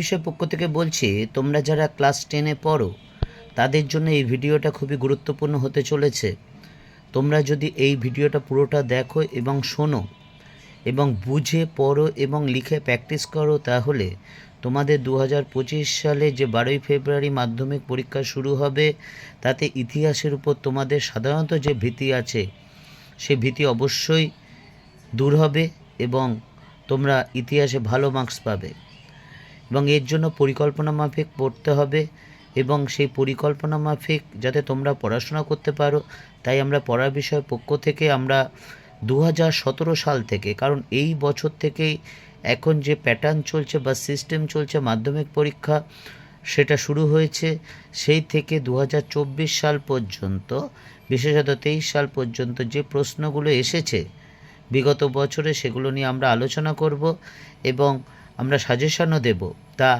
বিষয় পক্ষ থেকে বলছি, তোমরা যারা ক্লাস টেনে পড়ো, তাদের জন্য এই ভিডিওটা খুবই গুরুত্বপূর্ণ হতে চলেছে। তোমরা যদি এই ভিডিওটা পুরোটা দেখো এবং শোনো এবং বুঝে পড়ো এবং লিখে প্র্যাকটিস করো, তাহলে তোমাদের দু হাজার পঁচিশ সালে যে বারোই ফেব্রুয়ারি মাধ্যমিক পরীক্ষা শুরু হবে, তাতে ইতিহাসের উপর তোমাদের সাধারণত যে ভীতি আছে, সে ভীতি অবশ্যই দূর হবে এবং তোমরা ইতিহাসে ভালো মার্কস পাবে। এবং এর জন্য পরিকল্পনা মাফিক পড়তে হবে এবং সেই পরিকল্পনা মাফিক যাতে তোমরা পড়াশোনা করতে পারো, তাই আমরা পড়ার বিষয় পক্ষ থেকে আমরা দু সাল থেকে, কারণ এই বছর থেকেই এখন যে প্যাটার্ন চলছে বা সিস্টেম চলছে মাধ্যমিক পরীক্ষা, সেটা শুরু হয়েছে। সেই থেকে দু হাজার চব্বিশ সাল পর্যন্ত, বিশেষত তেইশ সাল পর্যন্ত যে প্রশ্নগুলো এসেছে, বিগত বছরে সেগুলো নিয়ে আমরা আলোচনা করব এবং আমরা সাজেশনও দেব। তা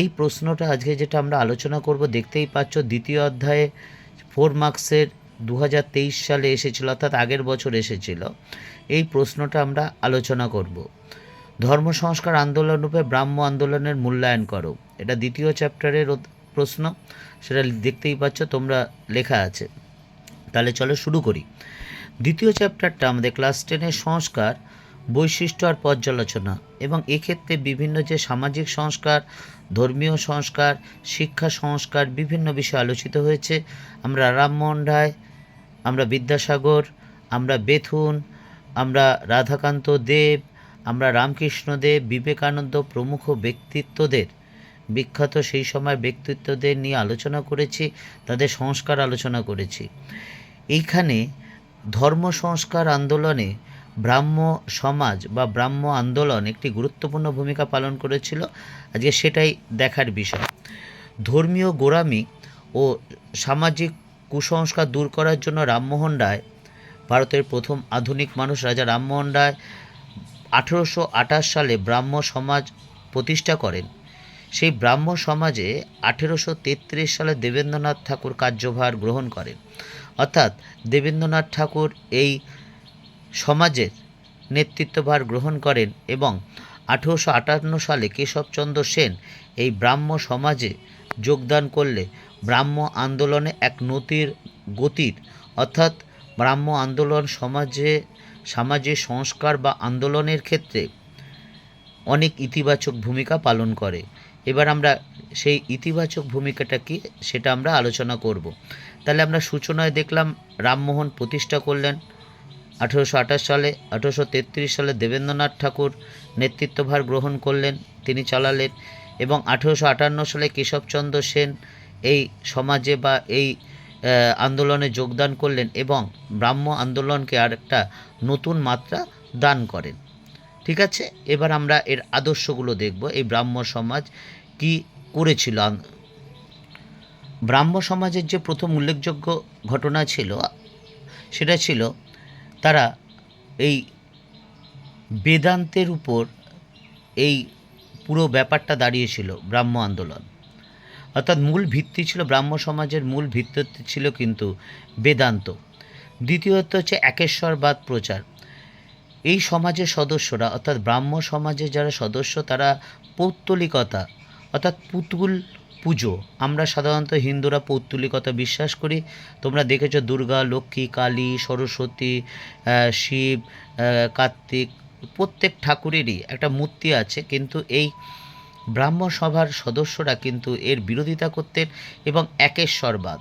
এই প্রশ্নটা আজকে যেটা আমরা আলোচনা করব, দেখতেই পাচ্ছ দ্বিতীয় অধ্যায়ে ফোর মার্কসের দু হাজার তেইশ সালে এসেছিল, অর্থাৎ আগের বছর এসেছিল। এই প্রশ্নটা আমরা আলোচনা করব। ধর্ম সংস্কার আন্দোলন রূপে ব্রাহ্ম আন্দোলনের মূল্যায়ন করো। এটা দ্বিতীয় চ্যাপ্টারের প্রশ্ন, সেটা দেখতেই পাচ্ছ তোমরা লেখা আছে। তাহলে চলো শুরু করি। দ্বিতীয় চ্যাপ্টারটা আমাদের ক্লাস টেনের সংস্কার বৈশিষ্ট্য আর পর্যালোচনা এবং এক্ষেত্রে বিভিন্ন যে সামাজিক সংস্কার, ধর্মীয় সংস্কার, শিক্ষা সংস্কার বিভিন্ন বিষয় আলোচিত হয়েছে। আমরা রামমোহন রায়, আমরা বিদ্যাসাগর, আমরা বেথুন, আমরা রাধাকান্ত দেব, আমরা রামকৃষ্ণ দেব বিবেকানন্দ প্রমুখ ব্যক্তিত্বদের, বিখ্যাত সেই সময় ব্যক্তিত্বদের নিয়ে আলোচনা করেছি, তাদের সংস্কার আলোচনা করেছি। এইখানে ধর্ম সংস্কার আন্দোলনে ব্রাহ্ম সমাজ বা ব্রাহ্ম আন্দোলন একটি গুরুত্বপূর্ণ ভূমিকা পালন করেছিল। আজকে সেটাই দেখার বিষয়। ধর্মীয় গোড়ামি ও সামাজিক কুসংস্কার দূর করার জন্য রামমোহন রায়, ভারতের প্রথম আধুনিক মানুষ রাজা রামমোহন রায়, আঠেরোশো আঠাশ সালে ব্রাহ্ম সমাজ প্রতিষ্ঠা করেন। সেই ব্রাহ্ম সমাজে আঠেরোশো তেত্রিশ সালে দেবেন্দ্রনাথ ঠাকুর কার্যভার গ্রহণ করেন। অর্থাৎ দেবেন্দ্রনাথ ঠাকুর এই সমাজের নেতৃত্বভার গ্রহণ করেন এবং আঠেরোশো আটান্ন সালে কেশবচন্দ্র সেন এই ব্রাহ্ম সমাজে যোগদান করলে ব্রাহ্ম আন্দোলনে এক নতির গতির, অর্থাৎ ব্রাহ্ম আন্দোলন সমাজে সমাজে সংস্কার বা আন্দোলনের ক্ষেত্রে অনেক ইতিবাচক ভূমিকা পালন করে। এবার আমরা সেই ইতিবাচক ভূমিকাটা কি সেটা আমরা আলোচনা করব। তাহলে আমরা সূচনায় দেখলাম রামমোহন প্রতিষ্ঠা করলেন। আঠেরোশো আঠাশ সালে, আঠেরোশো তেত্রিশ সালে দেবেন্দ্রনাথ ঠাকুর নেতৃত্বভার গ্রহণ করলেন, তিনি চালালেন এবং আঠেরোশো আটান্ন সালে কেশবচন্দ্র সেন এই সমাজে বা এই আন্দোলনে যোগদান করলেন এবং ব্রাহ্ম আন্দোলনকে আর একটা নতুন মাত্রা দান করেন। ঠিক আছে? এবার আমরা এর আদর্শগুলো দেখব, এই ব্রাহ্ম সমাজ কি করেছিল। ব্রাহ্ম সমাজের যে প্রথম উল্লেখযোগ্য ঘটনা ছিল, সেটা ছিল তারা এই বেদান্তের উপর এই পুরো ব্যাপারটা দাঁড়িয়েছিল ব্রাহ্ম আন্দোলন। অর্থাৎ মূল ভিত্তি ছিল ব্রাহ্ম সমাজের মূল ভিত্তি ছিল কিন্তু বেদান্ত। দ্বিতীয়ত হচ্ছে একেশ্বরবাদ প্রচার। এই সমাজের সদস্যরা, অর্থাৎ ব্রাহ্ম সমাজের যারা সদস্য, তারা পৌত্তলিকতা অর্থাৎ পুতুল পুজো। আমরা সাধারণত হিন্দুরা পৌত্তলিকতা বিশ্বাস করি। তোমরা দেখেছ দুর্গা, লক্ষ্মী, কালী, সরস্বতী শিব কার্তিক, প্রত্যেক ঠাকুরেরই একটা মূর্তি আছে। কিন্তু এই ব্রাহ্ম সভার সদস্যরা কিন্তু এর বিরোধিতা করতেন এবং একেশ্বরবাদ।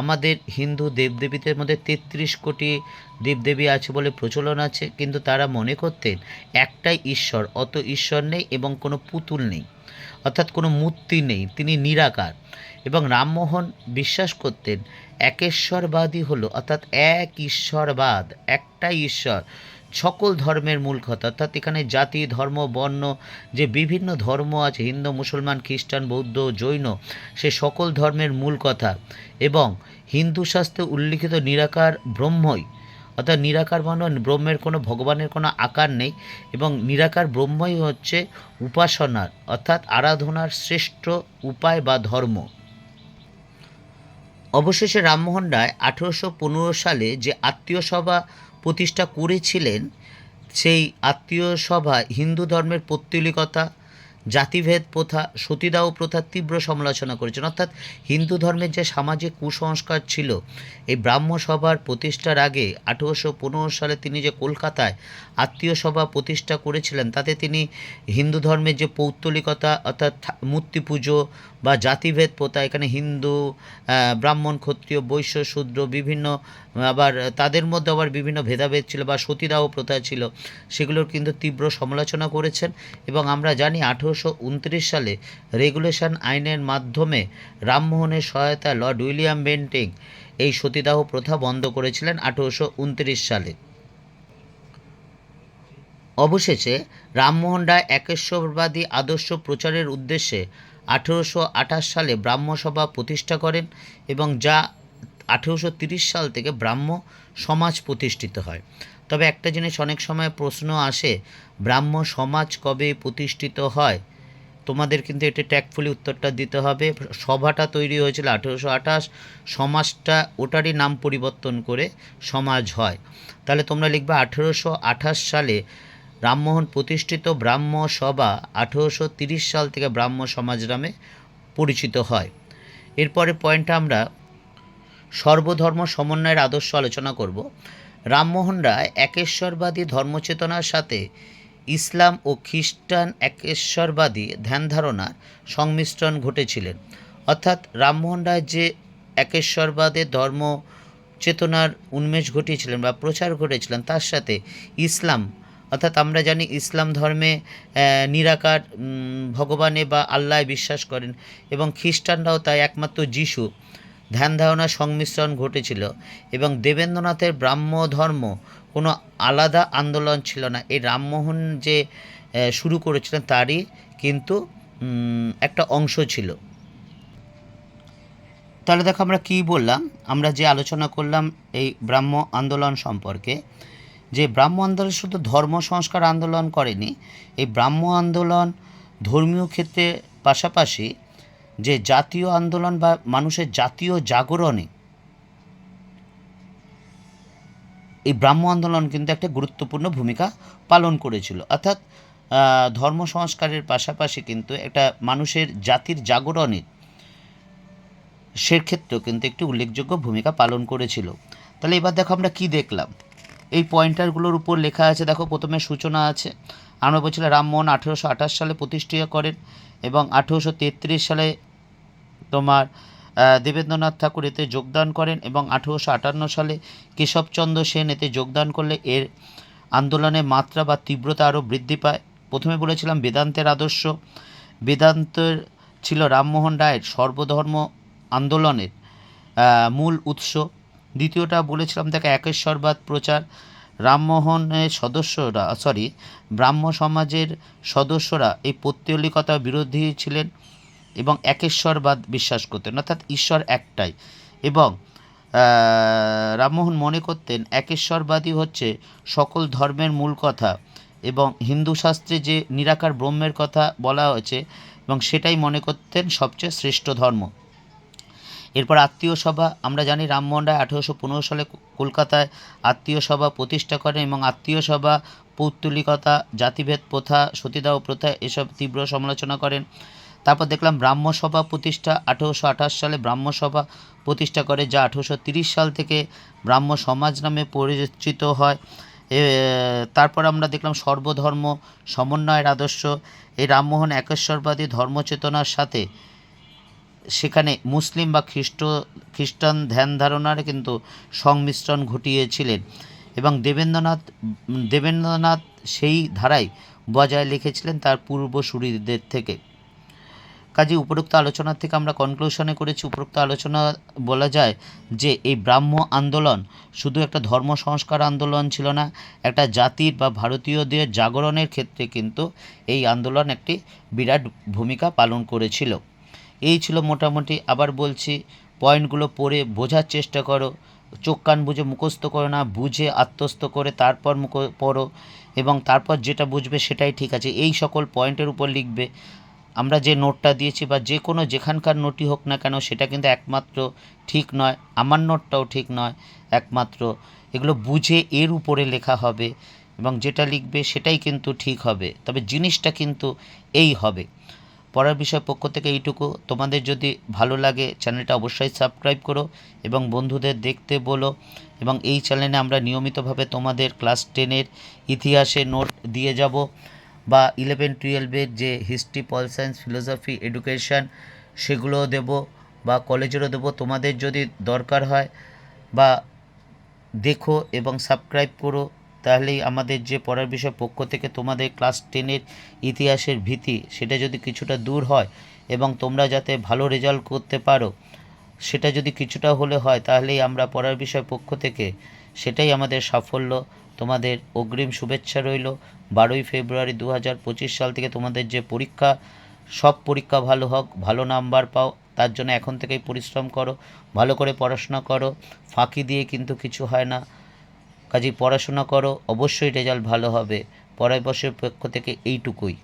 আমাদের হিন্দু দেবদেবীদের মধ্যে তেত্রিশ কোটি দেবদেবী আছে বলে প্রচলন আছে, কিন্তু তারা মনে করতেন একটাই ঈশ্বর, অত ঈশ্বর নেই এবং কোনো পুতুল নেই, অর্থাৎ কোনো মূর্তি নেই, তিনি নিরাকার। এবং রামমোহন বিশ্বাস করতেন একেশ্বরবাদী হলো, অর্থাৎ এক ঈশ্বরবাদ, একটাই ঈশ্বর। সকল ধর্মের মূল কথা। অর্থাৎ এখানে জাতি, ধর্ম, বর্ণ, যে বিভিন্ন ধর্ম আছে, হিন্দু, মুসলমান, খ্রিস্টান, বৌদ্ধ, জৈন, সে সকল ধর্মের মূল কথা। এবং হিন্দু শাস্ত্রে উল্লিখিত নিরাকার ব্রহ্মই, অর্থাৎ নিরাকার মানে ব্রহ্মের কোনো, ভগবানের কোনো আকার নেই, এবং নিরাকার ব্রহ্মই হচ্ছে উপাসনার অর্থাৎ আরাধনার শ্রেষ্ঠ উপায় বা ধর্ম। অবশেষে রামমোহন রায় আঠেরোশো পনেরো সালে যে আত্মীয় সভা প্রতিষ্ঠা করেছিলেন সেই আত্মীয় সভা হিন্দু ধর্মের পৌত্তলিকতা, জাতিভেদ প্রথা, সতীদাহ প্রথার তীব্র সমালোচনা করেছেন। অর্থাৎ হিন্দু ধর্মের যে সামাজিক কুসংস্কার ছিল, এই ব্রাহ্ম সভার প্রতিষ্ঠার আগে আঠেরোশো পনেরো সালে তিনি যে কলকাতায় আত্মীয় সভা প্রতিষ্ঠা করেছিলেন, তাতে তিনি হিন্দু ধর্মের যে পৌত্তলিকতা, অর্থাৎ মূর্তি পুজো বা জাতিভেদ প্রথা, এখানে হিন্দু ব্রাহ্মণ, ক্ষত্রিয়, বৈশ্য, শূদ্র, বিভিন্ন আবার তাদের মধ্যে আবার বিভিন্ন ভেদাভেদ ছিল বা সতীদাহ প্রথা ছিল, সেগুলোর কিন্তু তীব্র সমালোচনা করেছেন। এবং আমরা জানি আঠেরোশো উনত্রিশ সালে রেগুলেশন আইনের মাধ্যমে রামমোহনের সহায়তায় লর্ড উইলিয়াম বেন্টিং এই সতীদাহ প্রথা বন্ধ করেছিলেন আঠেরোশো উনত্রিশ সালে। অবশেষে রামমোহন রায় একেশ্বরবাদী আদর্শ প্রচারের উদ্দেশ্যে আঠেরোশো আঠাশ সালে ব্রাহ্মসভা প্রতিষ্ঠা করেন এবং যা আঠেরোশো সাল থেকে ব্রাহ্ম সমাজ প্রতিষ্ঠিত হয়। তবে একটা জিনিস অনেক সময় প্রশ্ন আসে, ব্রাহ্ম সমাজ কবে প্রতিষ্ঠিত হয়? তোমাদের কিন্তু এটা ট্যাকফুলি উত্তরটা দিতে হবে। সভাটা তৈরি হয়েছিল আঠেরোশো আঠাশ, সমাজটা ওটারই নাম পরিবর্তন করে সমাজ হয়। তাহলে তোমরা লিখবে আঠেরোশো আঠাশ সালে রামমোহন প্রতিষ্ঠিত ব্রাহ্ম সভা আঠেরোশো সাল থেকে ব্রাহ্ম সমাজ নামে পরিচিত হয়। এরপরে পয়েন্টটা আমরা সর্বধর্ম সমন্বয়ের আদর্শ আলোচনা করব। রামমোহন রায় একেশ্বরবাদী ধর্মচেতনার সাথে ইসলাম ও খ্রিস্টান একেশ্বরবাদী ধ্যান ধারণার সংমিশ্রণ ঘটেছিলেন। অর্থাৎ রামমোহন রায় যে একেশ্বরবাদের ধর্ম চেতনার উন্মেষ ঘটিয়েছিলেন বা প্রচার ঘটেছিলেন তার সাথে ইসলাম, অর্থাৎ আমরা জানি ইসলাম ধর্মে নিরাকার ভগবানে বা আল্লাহ বিশ্বাস করেন এবং খ্রিস্টানরাও তাই একমাত্র যিশু। ধ্যান ধারণার সংমিশ্রণ ঘটেছিল এবং দেবেন্দ্রনাথের ব্রাহ্ম ধর্ম কোনো আলাদা আন্দোলন ছিল না। এই রামমোহন যে শুরু করেছিলেন তারই কিন্তু একটা অংশ ছিল। তাহলে দেখো আমরা কী বললাম? আমরা যে আলোচনা করলাম এই ব্রাহ্ম আন্দোলন সম্পর্কে, যে ব্রাহ্ম আন্দোলন শুধু ধর্ম সংস্কার আন্দোলন করেনি, এই ব্রাহ্ম আন্দোলন ধর্মীয় ক্ষেত্রে পাশাপাশি যে জাতীয় আন্দোলন বা মানুষের জাতীয় জাগরণে এই ব্রাহ্ম আন্দোলন কিন্তু একটা গুরুত্বপূর্ণ ভূমিকা পালন করেছিল। অর্থাৎ ধর্ম সংস্কারের পাশাপাশি কিন্তু একটা মানুষের জাতির জাগরণে সেক্ষেত্রেও কিন্তু একটি উল্লেখযোগ্য ভূমিকা পালন করেছিল। তাহলে এবার দেখো আমরা কি দেখলাম? এই পয়েন্টারগুলোর উপর লেখা আছে, দেখো প্রথমে সূচনা আছে। আমরা বলছিলাম রামমোহন আঠেরোশো আঠাশ সালে প্রতিষ্ঠিত করেন এবং আঠেরোশো তেত্রিশ সালে তোমার দেবেন্দ্রনাথ ঠাকুর এতে যোগদান করেন এবং আঠেরোশো আটান্ন সালে কেশবচন্দ্র সেন এতে যোগদান করলে এর আন্দোলনের মাত্রা বা তীব্রতা আরও বৃদ্ধি পায়। প্রথমে বলেছিলাম বেদান্তের আদর্শ। বেদান্তের ছিল রামমোহন রায়ের সর্বধর্ম আন্দোলনের মূল উৎস। দ্বিতীয়টা বলেছিলাম তাকে একেশ্বরবাদ প্রচার। রামমোহনের সদস্যরা সরি ব্রাহ্ম সমাজের সদস্যরা এই পৌত্তলিকতা বিরোধী ছিলেন। এবং একেশ্বরবাদ বিশ্বাস করতেন, অর্থাৎ ঈশ্বর একটাই। এবং রামমোহন মনে করতেন একেশ্বরবাদী হচ্ছে সকল ধর্মের মূল কথা এবং হিন্দু শাস্ত্রে যে নিরাকার ব্রহ্মের কথা বলা হয়েছে এবং সেটাই মনে করতেন সবচেয়ে শ্রেষ্ঠ ধর্ম। এরপর আত্মীয় সভা, আমরা জানি রামমোহন রায় আঠেরোশো পনেরো সালে কলকাতায় আত্মীয় সভা প্রতিষ্ঠা করেন এবং আত্মীয় সভা, পৌত্তলিকতা, জাতিভেদ প্রথা, সতীদাহ প্রথা এসব তীব্র সমালোচনা করেন। তারপর দেখলাম ব্রাহ্মসভা প্রতিষ্ঠা, আঠেরোশো আঠাশ সালে ব্রাহ্মসভা প্রতিষ্ঠা করে, যা আঠেরোশো তিরিশ সাল থেকে ব্রাহ্ম সমাজ নামে পরিচিত হয়। তারপর আমরা দেখলাম সর্বধর্ম সমন্বয়ের আদর্শ। এই রামমোহন একেশ্বরবাদী ধর্মচেতনার সাথে সেখানে মুসলিম বা খ্রিস্ট খ্রিস্টান ধ্যান ধারণার কিন্তু সংমিশ্রণ ঘটিয়েছিলেন এবং দেবেন্দ্রনাথ দেবেন্দ্রনাথ সেই ধারায় বজায় লিখেছিলেন তার পূর্বসূরিদের থেকে। কাজে উপরোক্ত আলোচনা থেকে আমরা কনক্লুশনে করেছি। উপরোক্ত আলোচনা বলা যায় যে, এই ব্রাহ্ম আন্দোলন শুধু একটা ধর্ম সংস্কার আন্দোলন ছিল না, একটা জাতির বা ভারতীয়দের জাগরণের ক্ষেত্রে কিন্তু এই আন্দোলন একটি বিরাট ভূমিকা পালন করেছিল। এই ছিল মোটামুটি। আবার বলছি পয়েন্টগুলো পড়ে বোঝার চেষ্টা করো। চোখ কান বুঝে মুখস্থ করো না, বুঝে আত্মস্থ করে তারপর মুখ পড়ো এবং তারপর যেটা বুঝবে সেটাই ঠিক আছে। এই সকল পয়েন্টের উপর লিখবে। আমরা যে নোটটা দিয়েছি বা যে কোনো যেখানকার নোটই হোক না কেন, সেটা কিন্তু একমাত্র ঠিক নয়, আমার নোটটাও ঠিক নয়, একমাত্র। এগুলো বুঝে এর উপরে লেখা হবে এবং যেটা লিখবে সেটাই কিন্তু ঠিক হবে। তবে জিনিসটা কিন্তু এই হবে। পড়ার বিষয় পক্ষ থেকে এইটুকু। তোমাদের যদি ভালো লাগে, চ্যানেলটা অবশ্যই সাবস্ক্রাইব করো এবং বন্ধুদের দেখতে বলো এবং এই চ্যানেলে আমরা নিয়মিতভাবে তোমাদের ক্লাস টেনের ইতিহাসে নোট দিয়ে যাব। বা ইলেভেন টুয়েলভের যে history pol science philosophy education সেগুলোও দেব বা কলেজেরও দেবো। তোমাদের যদি দরকার হয় বা দেখো এবং সাবস্ক্রাইব করো, তাহলেই আমাদের যে পড়ার বিষয় পক্ষ থেকে তোমাদের ক্লাস টেনের ইতিহাসের ভীতি সেটা যদি কিছুটা দূর হয় এবং তোমরা যাতে ভালো রেজাল্ট করতে পারো, সেটা যদি কিছুটা হলে হয়, তাহলেই আমরা পড়ার বিষয় পক্ষ থেকে সেটাই আমাদের সাফল্য। তোমাদের অগ্রিম শুভেচ্ছা রইল। বারোই ফেব্রুয়ারি দু হাজার পঁচিশ সাল থেকে তোমাদের যে পরীক্ষা, সব পরীক্ষা ভালো হোক, ভালো নাম্বার পাও, তার জন্য এখন থেকেই পরিশ্রম করো, ভালো করে পড়াশোনা করো, ফাঁকি দিয়ে কিন্তু কিছু হয় না। কাজেই পড়াশোনা করো, অবশ্যই রেজাল্ট ভালো হবে। পড়ায় বসের পক্ষ থেকে এইটুকুই।